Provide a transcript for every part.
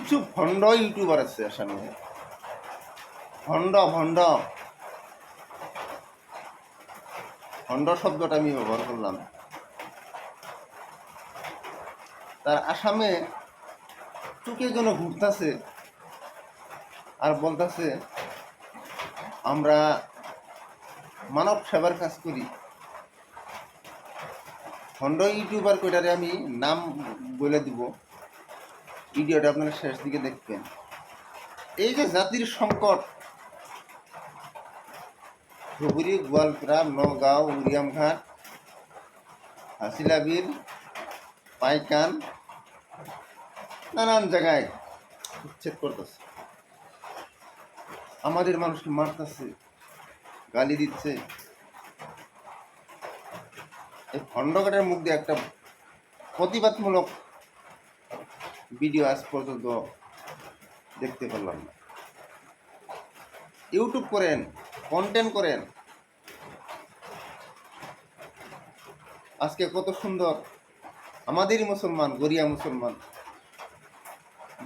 কিছু ভণ্ড ইউটিউবার আছে আসামে ভণ্ড ভণ্ড। ভণ্ড শব্দটা আমি ব্যবহার করলাম। তার আসামে চুকে যেন ঘুরতেছে আর বলতেছে, আমরা মানব সেবার কাজ করি। খণ্ড ইউটিউবার কইটারে আমি নাম বলে দিব। ভিডিওটা আপনারা শেষ দিকে দেখবেন। এই যে জাতির সংকট, ধুবুরি, গোয়ালপাড়া, নগাঁও উরিয়ামঘাট হাসিলাবির, পাইকান, নানান জায়গায় উচ্ছেদ করতেছে। আমাদের মানুষকে মারতেছে, গালি দিচ্ছে? এই খণ্ডকাটের মুখ দিয়ে একটা প্রতিবাদমূলক ভিডিও আজ পর্যন্ত দেখতে পারলাম না। ইউটিউব করেন কন্টেন্ট করেন। আজকে কত সুন্দর। আমাদেরই মুসলমান, গরিয়া মুসলমান।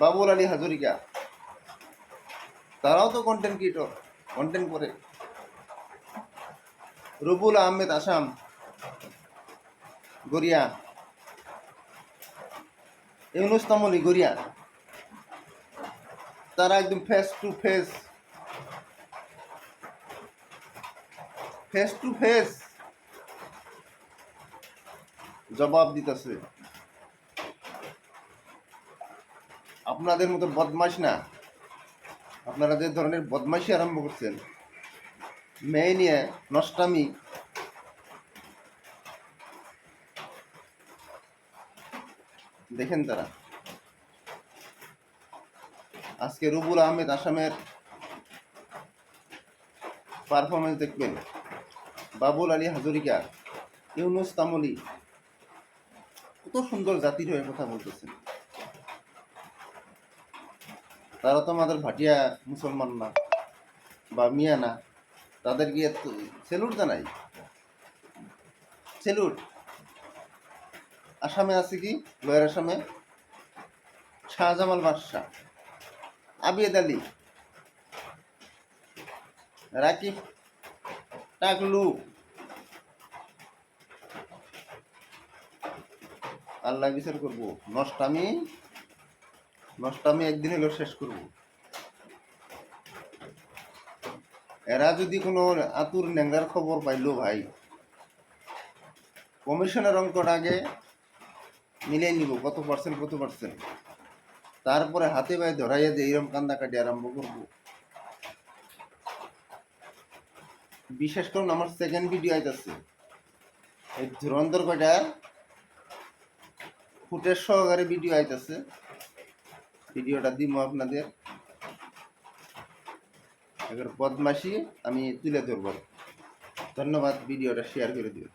বাবুল আলী হাজরিকা। তারাও তো কন্টেন্ট ক্রিয়েটর কন্টেন্ট করে। রবুল আহমেদ আসাম, গরিয়া। ইউনুস তামলি গরিয়া তারা একদম face to face face to face জবাব দিতেছে। আপনাদের মতো বদমাশ না, আপনারা যে ধরনের বদমাশি আরম্ভ করছেন, মেয়ে নিয়ে নষ্টামি দেখেন তারা। আজকে রুবুল আহমেদ আসামের পারফরমেন্স দেখবেন। বাবুল আলী হাজরিকা, ইউনুস তামলি, কত সুন্দর জাতির হয়ে কথা বলতেছেন। তারা তো আমাদের ভাটিয়া মুসলমান না বা মিয়া না। তাদেরকে সেলুট জানাই। সেলুট আসামে আছে কি? লয়ের আসামে। শাহজামাল বাদশাহ। আবিদ আলী। রাকিব টাকলু। আল্লাহ বিচার করব। নষ্টামি। নষ্টামি একদিন হলেও শেষ করব। এরা যদি কোনো আতুর ন্যাংরার খবর পাইলো ভাই, কমিশনের অঙ্কটা আগে মিলিয়ে নিব, কত পার্সেন্ট কত পার্সেন্ট তারপরে হাতে পায়ে ধরাইয়া যে এইরকম কান্দা কাটি আরম্ভ করব। বিশেষ করুন, আমার সেকেন্ড ভিডিও আইতাছে। এই ধুরন্ধর কয়টা? ফুটের সহকারে ভিডিও আইতাছে। ভিডিওটা দিব আপনাদের। এবার বদমাসি আমি তুলে ধরব। ধন্যবাদ, ভিডিওটা শেয়ার করে দিবেন